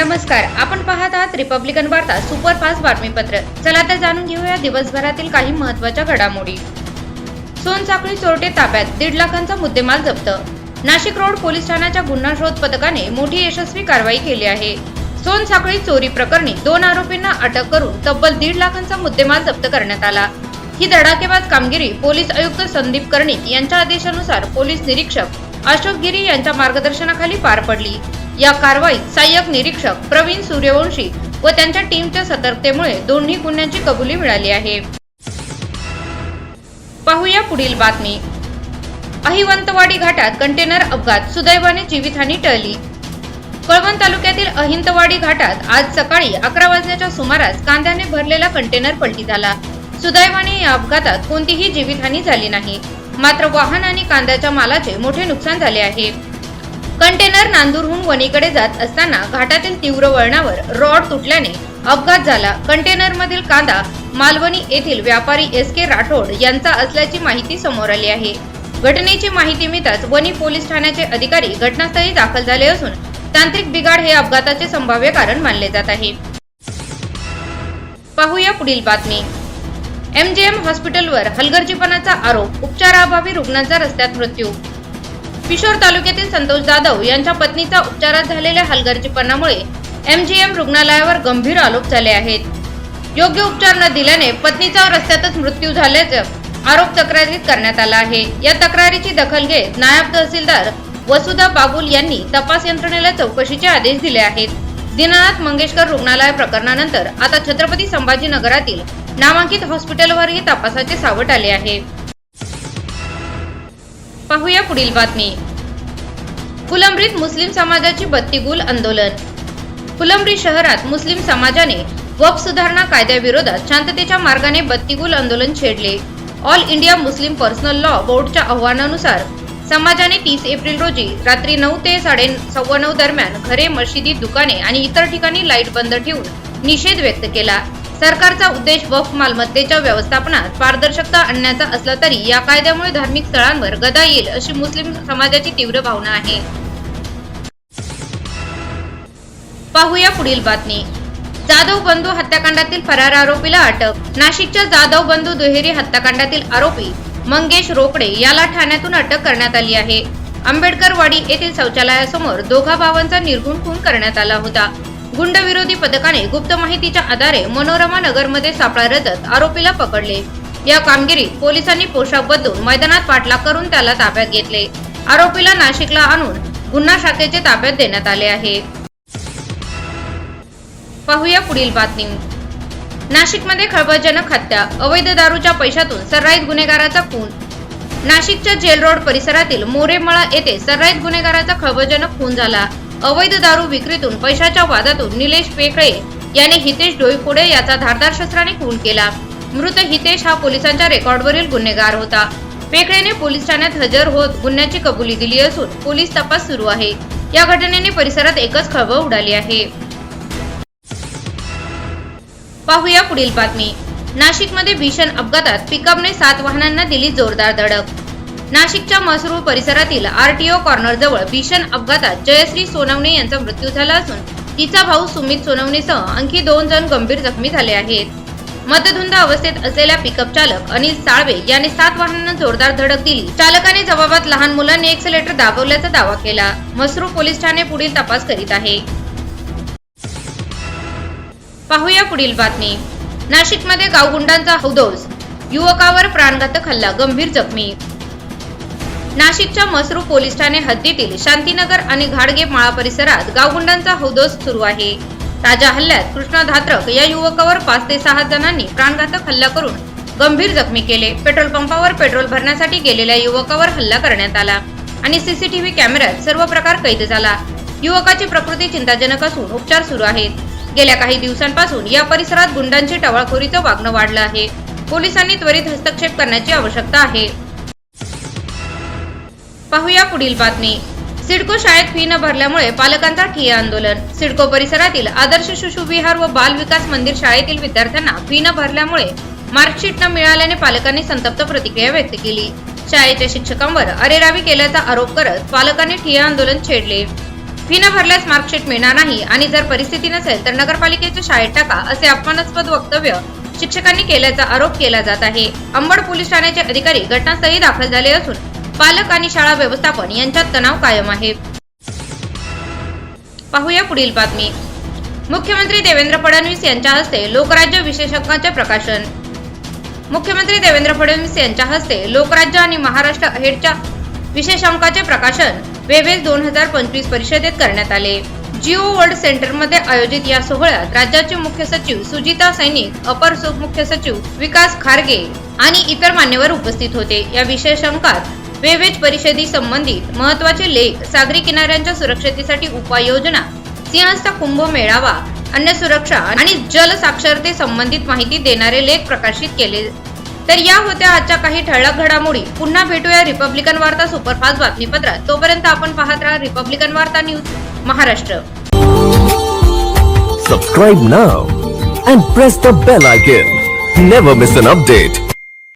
नमस्कार आपण पाहत आहात रिपब्लिकन वार्ता सुपरफास्ट बातमीपत्र. चला तर जाणून घेऊया दिवसभरातील काही महत्त्वाच्या घडामोडी. सोनसाखळी चोरटे ताब्यात दीड लाखांचा मुद्देमाल जप्त. नाशिक रोड पोलीस ठाण्याच्या गुन्हा शोध पथकाने मोठी यशस्वी कारवाई केली आहे. सोनसाखळी चोरी प्रकरणी दोन आरोपींना अटक करून तब्बल दीड लाखांचा मुद्देमाल जप्त करण्यात आला. ही धडाकेबाज कामगिरी पोलीस आयुक्त संदीप कर्णिक यांच्या आदेशानुसार पोलीस निरीक्षक अशोक गिरी यांच्या मार्गदर्शनाखाली पार पडली. या कारवाईत सहाय्यक निरीक्षक प्रवीण सूर्यवंशी व त्यांच्या टीमच्या सतर्कतेमुळे दोन्ही गुन्ह्यांची कबुली मिळाली आहे. पाहूया पुढील बातमी. अहिवंतवाडी घाटात कंटेनर अपघात सुदैवाने जीवितहानी टळली. कळवण तालुक्यातील अहिंतवाडी घाटात आज सकाळी अकरा वाजण्याच्या सुमारास कांद्याने भरलेला कंटेनर पलटी झाला. सुदैवाने या अपघातात कोणतीही जीवितहानी झाली नाही. मात्र वाहन आणि कांद्याच्या मालाचे मोठे नुकसान झाले आहे. कंटेनर नांदूरहून वणीकडे जात असताना घाटातील तीव्र वळणावर रॉड तुटल्याने अपघात झाला. कंटेनर मधील कांदा मालवणी येथील व्यापारी एस के राठोड यांचा असल्याची माहिती समोर आली आहे. घटनेची माहिती मिळताच वणी पोलीस ठाण्याचे अधिकारी घटनास्थळी दाखल झाले असून तांत्रिक बिघाड हे अपघाताचे संभाव्य कारण मानले जात आहे. पाहूया पुढील बातमी. एमजीएम हॉस्पिटलवर हलगर्जीपणाचा आरोप उपचाराअभावी रुग्णांचा रस्त्यात मृत्यू किशोर तालुक्यातील संतोष जाधव यांच्या पत्नीचा उपचारात झालेल्या हलगर्जीपणामुळे एमजीएम रुग्णालयावर गंभीर आरोप झाले आहेत. योग्य उपचार न दिल्याने पत्नीचा रस्त्यातच मृत्यू झाल्याचं आरोप तक्रारीत करण्यात आला आहे. या तक्रारीची दखल घेत नायब तहसीलदार वसुधा बाबुल यांनी तपास यंत्रणेला चौकशीचे आदेश दिले आहेत. दीनानाथ मंगेशकर रुग्णालय प्रकरणानंतर आता छत्रपती संभाजीनगरातील नामांकित हॉस्पिटलवरही तपासाचे सावट आले आहे. पाहूया पुढील बातमी. फुलंब्रीत मुस्लिम समाजाची बत्तीगुल आंदोलन. फुलंब्री शहरात मुस्लिम समाजाने वक्फ सुधारणा कायद्याविरोधात शांततेच्या मार्गाने बत्तीगुल आंदोलन छेडले. All India Muslim personal law बोर्डच्या आव्हानानुसार समाजाने तीस एप्रिल रोजी रात्री नऊ ते साडे सव्वा नऊ दरम्यान घरे मशिदी दुकाने आणि इतर ठिकाणी लाइट बंद ठेवून निषेध व्यक्त केला. सरकारचा उद्देश वक्फ मालमत्तेच्या व्यवस्थापनात पारदर्शकता आणण्याचा असला तरी या कायद्यामुळे धार्मिक स्थळांवर गदा येईल अशी मुस्लिम समाजाची तीव्र भावना आहे. पाहूया पुढील बातमी. जाधव बंधू हत्याकांडातील फरार आरोपीला अटक. नाशिकच्या जाधव बंधू दुहेरी हत्याकांडातील आरोपी मंगेश रोकडे याला ठाण्यातून अटक करण्यात आली आहे. आंबेडकरवाडी येथील शौचालयासमोर दोघा भावांचा निर्गुण खून करण्यात आला होता. गुंडविरोधी पथकाने गुप्त माहितीच्या आधारे मनोरमा नगरमध्ये सापळा रचत आरोपीला पकडले. या कामगिरीत पोलिसांनी पोशाख बदलून मैदानात पाठलाग करून त्याला ताब्यात घेतले. आरोपीला नाशिकला आणून गुन्हा शाखेचे ताब्यात देण्यात आले आहे. पाहूया पुढील बातमी. नाशिकमध्ये खळबळजनक हत्या अवैध दारूच्या पैशातून सर्राईत गुन्हेगाराचा खून. नाशिकच्या जेल रोड परिसरातील मोरेमळा येथे सर्राईत गुन्हेगाराचा खळबळजनक खून झाला. अवैध दारू विक्रीतून पैशाच्या वादातून निलेश पेकळे याने हितेश डोईफोडे याचा धारदार शस्त्राने खून केला. मृत हितेश हा पोलिसांच्या रेकॉर्डवरील गुन्हेगार होता. पेकळेने पोलीस ठाण्यात हजर होत गुन्ह्याची कबुली दिली असून पोलीस तपास सुरू आहे. या घटनेने परिसरात एकच खळबळ उडाली आहे. पाहूया पुढील बातमी. नाशिकमध्ये भीषण अपघातात पिकअपने सात वाहनांना दिली जोरदार धडक. नाशिकच्या मसरूळ परिसरातील आरटीओ कॉर्नर जवळ भीषण अपघातात जयश्री सोनवणे यांचा मृत्यू झाला असून तिचा भाऊ सुमित सोनवणेसह आणखी दोन जण गंभीर जखमी झाले आहेत. मतधुंद अवस्थेत असलेल्या पिकअप चालक अनिल साळवे याने सात वाहनांना जोरदार धडक दिली. चालकाने जबाबात लहान मुलांनी एक्सलेटर दाबवल्याचा दावा केला. मसरूळ पोलीस ठाणे पुढील तपास करीत आहे. पाहूया पुढील बातमी. नाशिकमध्ये गावगुंडांचा हौदोस युवकावर प्राणघातक हल्ला गंभीर जखमी. नाशिकच्या मसरू पोलीस ठाणे हद्दीतील शांतीनगर आणि घाडगे माळा परिसरात गावगुंडांचा हौदोस सुरू आहे. ताज्या हल्ल्यात कृष्णा धात्रक या युवकावर पाच ते सहा जणांनी प्राणघातक हल्ला करून गंभीर जखमी केले. पेट्रोल पंपावर पेट्रोल भरण्यासाठी गेलेल्या युवकावर हल्ला करण्यात आला आणि सीसीटीव्ही कॅमेऱ्यात सर्व प्रकार कैद झाला. युवकाची प्रकृती चिंताजनक असून उपचार सुरू आहेत. गेल्या काही दिवसांपासून या परिसरात गुंडांची टवाळखोरीचं वागणं वाढलं आहे. पोलिसांनी त्वरित हस्तक्षेप करण्याची आवश्यकता आहे. पाहूया पुढील बातमी. सिडको शाळेत फी न भरल्यामुळे पालकांचा ठिय्या आंदोलन. सिडको परिसरातील आदर्श शिशुविहार व बाल विकास मंदिर शाळेतील विद्यार्थ्यांना फी न भरल्यामुळे मार्कशीट न मिळाल्याने पालकांनी संतप्त प्रतिक्रिया व्यक्त केली. शाळेच्या शिक्षकांवर अरेरावी केल्याचा आरोप करत पालकांनी ठिय्या आंदोलन छेडले. फी न भरल्यास मार्कशीट मिळणार नाही आणि जर परिस्थिती नसेल तर नगरपालिकेच्या शाळेत टाका असे अपमानास्पद वक्तव्य शिक्षकांनी केल्याचा आरोप केला जात आहे. अंबड पोलीस ठाण्याचे अधिकारी घटनास्थळी दाखल झाले असून पालक आणि शाळा व्यवस्थापन यांच्यात तणाव कायम आहे. पाहूया पुढील बातमी. मुख्यमंत्री देवेंद्र फडणवीस यांच्या हस्ते लोकराज्य विशेषज्ञाचे प्रकाशन. मुख्यमंत्री देवेंद्र फडणवीस यांच्या हस्ते लोकराज्य आणि महाराष्ट्र अहेडच्या विशेषांकाचे प्रकाशन वेवेस दोन हजार पंचवीस परिषदेत करण्यात आले. जिओ वर्ल्ड सेंटरमध्ये आयोजित या सोहळ्यात राज्याचे मुख्य सचिव सुजिता सैनिक अपर मुख्य सचिव विकास खारगे आणि इतर मान्यवर उपस्थित होते. या विशेष अंकात वेवेज परिषदी संबंधित महत्त्वाचे लेख सागरी किनाऱ्यांच्या सुरक्षतेसाठी उपाययोजना सिंहस्थ कुंभ मेळावा अन्न सुरक्षा आणि जल साक्षरते संबंधित माहिती देणारे लेख प्रकाशित केले. तर या होत्या आजच्या काही ठळक घडामोडी. पुन्हा भेटूया रिपब्लिकन वार्ता सुपरफास्ट बातमीपत्रात. तोपर्यंत आपण पाहत राहा रिपब्लिकन वार्ता news Maharashtra. Subscribe now and press the bell icon never miss an update